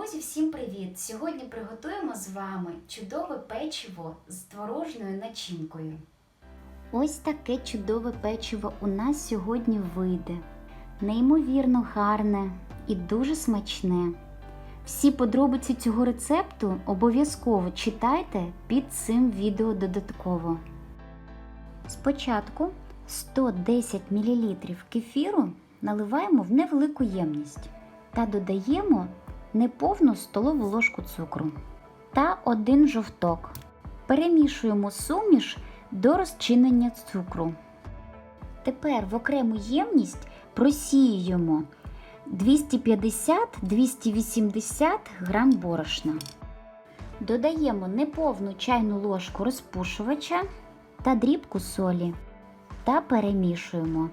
Друзі, всім привіт! Сьогодні приготуємо з вами чудове печиво з творожною начинкою. Ось таке чудове печиво у нас сьогодні вийде. Неймовірно гарне і дуже смачне. Всі подробиці цього рецепту обов'язково читайте під цим відео додатково. Спочатку 110 мл кефіру наливаємо в невелику ємність та додаємо неповну столову ложку цукру та один жовток. Перемішуємо суміш до розчинення цукру. Тепер в окрему ємність просіюємо 250-280 грам борошна. Додаємо неповну чайну ложку розпушувача та дрібку солі та перемішуємо.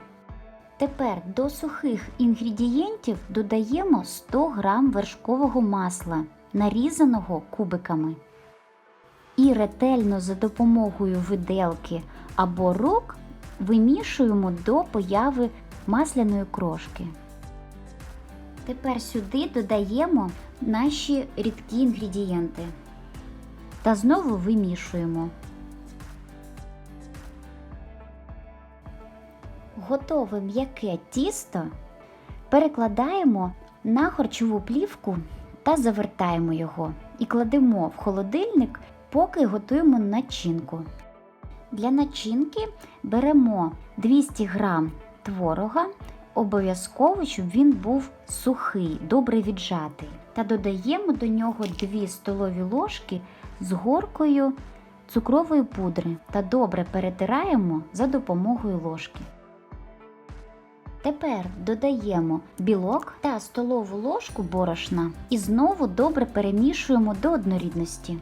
Тепер до сухих інгредієнтів додаємо 100 г вершкового масла, нарізаного кубиками. І ретельно за допомогою виделки або рук вимішуємо до появи масляної крошки. Тепер сюди додаємо наші рідкі інгредієнти та знову вимішуємо. Готове м'яке тісто перекладаємо на харчову плівку та завертаємо його і кладемо в холодильник, поки готуємо начинку. Для начинки беремо 200 г творога, обов'язково, щоб він був сухий, добре віджатий. Та додаємо до нього 2 столові ложки з горкою цукрової пудри та добре перетираємо за допомогою ложки. Тепер додаємо білок та столову ложку борошна і знову добре перемішуємо до однорідності.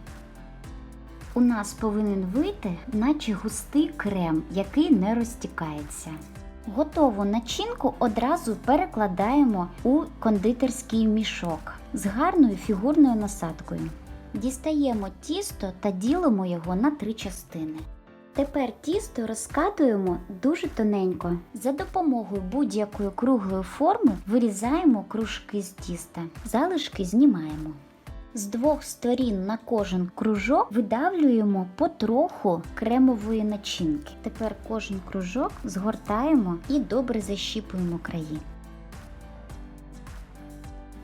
У нас повинен вийти наче густий крем, який не розтікається. Готову начинку одразу перекладаємо у кондитерський мішок з гарною фігурною насадкою. Дістаємо тісто та ділимо його на три частини. Тепер тісто розкатуємо дуже тоненько. За допомогою будь-якої круглої форми вирізаємо кружки з тіста, залишки знімаємо. З двох сторін на кожен кружок видавлюємо потроху кремової начинки. Тепер кожен кружок згортаємо і добре защіпуємо краї.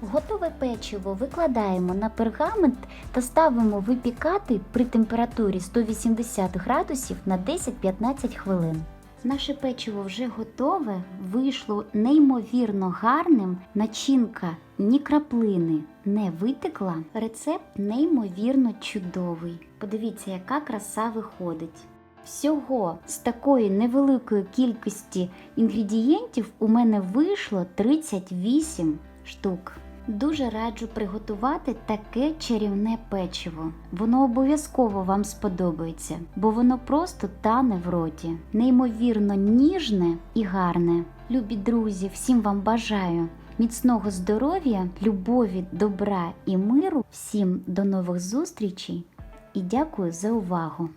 Готове печиво викладаємо на пергамент та ставимо випікати при температурі 180 градусів на 10-15 хвилин. Наше печиво вже готове, вийшло неймовірно гарним. Начинка ні краплини не витекла. Рецепт неймовірно чудовий. Подивіться, яка краса виходить. Всього з такої невеликої кількості інгредієнтів у мене вийшло 38 штук. Дуже раджу приготувати таке чарівне печиво. Воно обов'язково вам сподобається, бо воно просто тане в роті, неймовірно ніжне і гарне. Любі друзі, всім вам бажаю міцного здоров'я, любові, добра і миру. Всім до нових зустрічей і дякую за увагу!